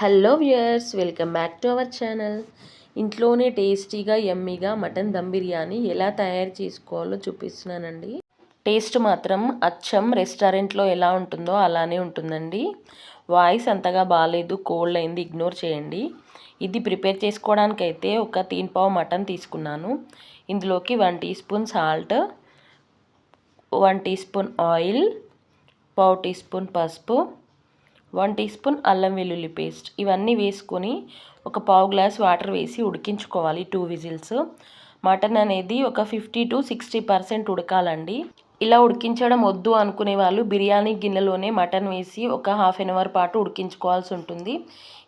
Hello viewers welcome back to our channel. ఇంట్లోనే టేస్టీగా ఎమ్మీగా మటన్ దమ్ బిర్యానీ ఎలా తయారు చేసుకోవాలో చూపిస్తున్నానండి. టేస్ట్ మాత్రం అచ్చం రెస్టారెంట్లో ఎలా ఉంటుందో అలానే ఉంటుందండి. వాయిస్ అంతగా బాగాలేదు కోల్డ్ అయింది ఇగ్నోర్ చేయండి. ఇది ప్రిపేర్ చేసుకోవడానికైతే ఒక తీన్ పావు మటన్ తీసుకున్నాను. ఇందులోకి one teaspoon salt one teaspoon oil పావు టీ స్పూన్ పసుపు వన్ టీ స్పూన్ అల్లం వెల్లుల్లి పేస్ట్. ఇవన్నీ వేసుకొని ఒక పావు గ్లాస్ వాటర్ వేసి ఉడికించుకోవాలి టూ విజిల్స్. మటన్ అనేది ఒక ఫిఫ్టీ టు సిక్స్టీ పర్సెంట్ ఉడకాలండి. ఇలా ఉడికించడం వద్దు అనుకునే వాళ్ళు బిర్యానీ గిన్నెలోనే మటన్ వేసి ఒక హాఫ్ అన్ అవర్ పాటు ఉడికించుకోవాల్సి ఉంటుంది.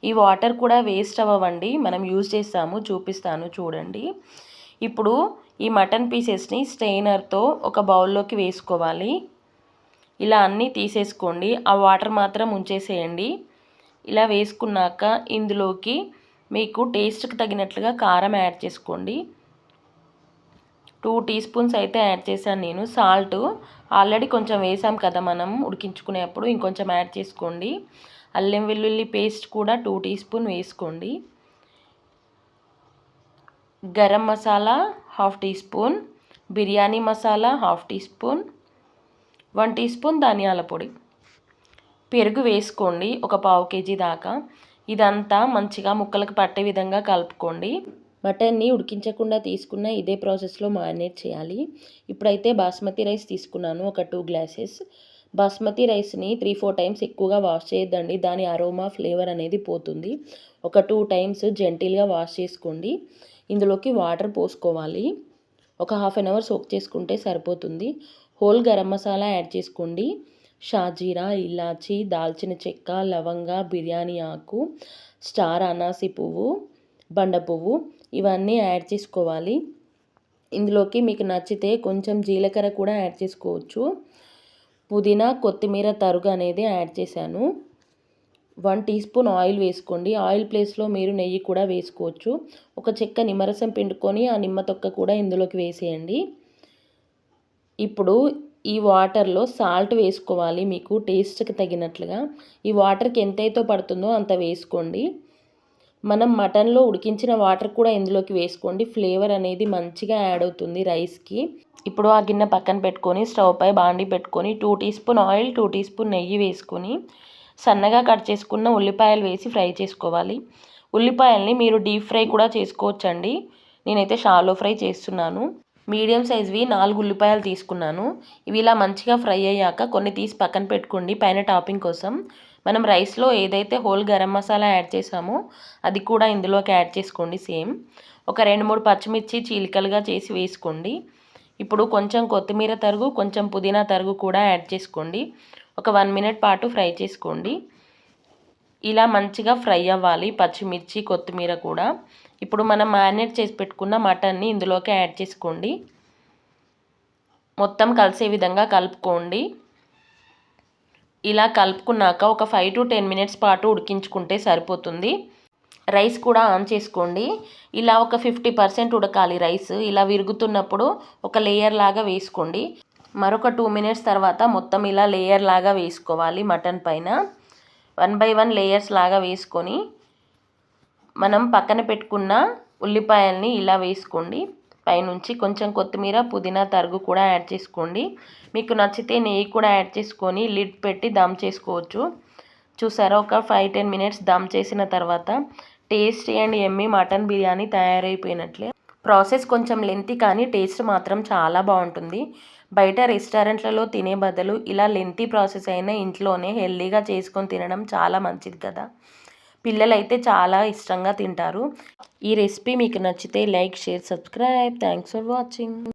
ఈ వాటర్ కూడా వేస్ట్ అవ్వండి మనం యూజ్ చేస్తాము చూపిస్తాను చూడండి. ఇప్పుడు ఈ మటన్ పీసెస్ని స్టెయినర్తో ఒక బౌల్లోకి వేసుకోవాలి. ఇలా అన్నీ తీసేసుకోండి. ఆ వాటర్ మాత్రం ఉంచేసేయండి. ఇలా వేసుకున్నాక ఇందులోకి మీకు టేస్ట్కి తగినట్లుగా కారం యాడ్ చేసుకోండి. టూ టీ స్పూన్స్ అయితే యాడ్ చేశాను నేను. సాల్ట్ ఆల్రెడీ కొంచెం వేసాం కదా మనం ఉడికించుకునేప్పుడు ఇంకొంచెం యాడ్ చేసుకోండి. అల్లం వెల్లుల్లి పేస్ట్ కూడా టూ టీ స్పూన్ వేసుకోండి. Garam masala half teaspoon biryani masala half teaspoon one teaspoon ధనియాల పొడి. పెరుగు వేసుకోండి ఒక పావు కేజీ దాకా. ఇదంతా మంచిగా ముక్కలకు పట్టే విధంగా కలుపుకోండి. మటన్ని ఉడికించకుండా తీసుకున్న ఇదే ప్రాసెస్లో మ్యారినేట్ చేయాలి. ఇప్పుడైతే బాస్మతి రైస్ తీసుకున్నాను ఒక టూ గ్లాసెస్. బాస్మతి రైస్ని త్రీ ఫోర్ టైమ్స్ ఎక్కువగా వాష్ చేయొద్దండి దాని అరోమా ఫ్లేవర్ అనేది పోతుంది. ఒక టూ టైమ్స్ జెంటిల్గా వాష్ చేసుకోండి. ఇందులోకి వాటర్ పోసుకోవాలి. ఒక హాఫ్ అన్ అవర్ సోక్ చేసుకుంటే సరిపోతుంది. హోల్ గరం మసాలా యాడ్ చేసుకోండి. షాజీరా ఇలాచి దాల్చిన చెక్క లవంగ బిర్యానీ ఆకు స్టార్ అనాసి పువ్వు బండ పువ్వు ఇవన్నీ యాడ్ చేసుకోవాలి. ఇందులోకి మీకు నచ్చితే కొంచెం జీలకర్ర కూడా యాడ్ చేసుకోవచ్చు. పుదీనా కొత్తిమీర తరుగు అనేది యాడ్ చేశాను. వన్ టీ స్పూన్ ఆయిల్ వేసుకోండి. ఆయిల్ ప్లేస్లో మీరు నెయ్యి కూడా వేసుకోవచ్చు. ఒక చెక్క నిమ్మరసం పిండుకొని ఆ నిమ్మ తొక్క కూడా ఇందులోకి వేసేయండి. ఇప్పుడు ఈ వాటర్లో సాల్ట్ వేసుకోవాలి మీకు టేస్ట్కి తగినట్లుగా. ఈ వాటర్కి ఎంతైతే పడుతుందో అంత వేసుకోండి. మనం మటన్లో ఉడికించిన వాటర్ కూడా ఇందులోకి వేసుకోండి. ఫ్లేవర్ అనేది మంచిగా యాడ్ అవుతుంది రైస్కి. ఇప్పుడు ఆ గిన్నె పక్కన పెట్టుకొని స్టవ్ పై బాండి పెట్టుకొని two teaspoon oil two teaspoon నెయ్యి వేసుకొని సన్నగా కట్ చేసుకున్న ఉల్లిపాయలు వేసి ఫ్రై చేసుకోవాలి. ఉల్లిపాయల్ని మీరు డీప్ ఫ్రై కూడా చేసుకోవచ్చండి. నేనైతే షాలో ఫ్రై చేస్తున్నాను. మీడియం సైజ్వి నాలుగు ఉల్లిపాయలు తీసుకున్నాను. ఇవి ఇలా మంచిగా ఫ్రై అయ్యాక కొన్ని తీసి పక్కన పెట్టుకోండి పైన టాపింగ్ కోసం. మనం రైస్లో ఏదైతే హోల్ గరం మసాలా యాడ్ చేసామో అది కూడా ఇందులోకి యాడ్ చేసుకోండి సేమ్. ఒక రెండు మూడు పచ్చిమిర్చి చీలికలుగా చేసి వేసుకోండి. ఇప్పుడు కొంచెం కొత్తిమీర తరుగు కొంచెం పుదీనా తరుగు కూడా యాడ్ చేసుకోండి. ఒక వన్ మినిట్ పాటు ఫ్రై చేసుకోండి. ఇలా మంచిగా ఫ్రై అవ్వాలి పచ్చిమిర్చి కొత్తిమీర కూడా. ఇప్పుడు మనం మ్యారినేట్ చేసి పెట్టుకున్న మటన్ని ఇందులోకి యాడ్ చేసుకోండి. మొత్తం కలిసే విధంగా కలుపుకోండి. ఇలా కలుపుకున్నాక ఒక ఫైవ్ టు టెన్ మినిట్స్ పాటు ఉడికించుకుంటే సరిపోతుంది. రైస్ కూడా ఆన్ చేసుకోండి. ఇలా ఒక ఫిఫ్టీ పర్సెంట్ ఉడకాలి రైస్. ఇలా విరుగుతున్నప్పుడు ఒక లేయర్ లాగా వేసుకోండి. మరొక టూ మినిట్స్ తర్వాత మొత్తం ఇలా లేయర్ లాగా వేసుకోవాలి మటన్ పైన. వన్ బై వన్ లేయర్స్ లాగా వేసుకొని మనం పక్కన పెట్టుకున్న ఉల్లిపాయల్ని ఇలా వేసుకోండి. పైనుంచి కొంచెం కొత్తిమీర పుదీనా తరుగు కూడా యాడ్ చేసుకోండి. మీకు నచ్చితే నెయ్యి కూడా యాడ్ చేసుకొని లిడ్ పెట్టి దమ్ చేసుకోవచ్చు. చూసారా? ఒక ఫైవ్ టెన్ మినిట్స్ దమ్ చేసిన తర్వాత tasty and yummy mutton biryani తయారైపోయినట్లే. Process కొంచెం లెంతి కానీ టేస్ట్ మాత్రం చాలా బాగుంటుంది. బయట రెస్టారెంట్లలో తినే బదులు ఇలా లెంతి ప్రాసెస్ అయినా ఇంట్లోనే హెల్దీగా చేసుకొని తినడం చాలా మంచిది కదా. పిల్లలైతే చాలా ఇష్టంగా తింటారు. ఈ రెసిపీ మీకు నచ్చితే like share subscribe. Thanks for watching.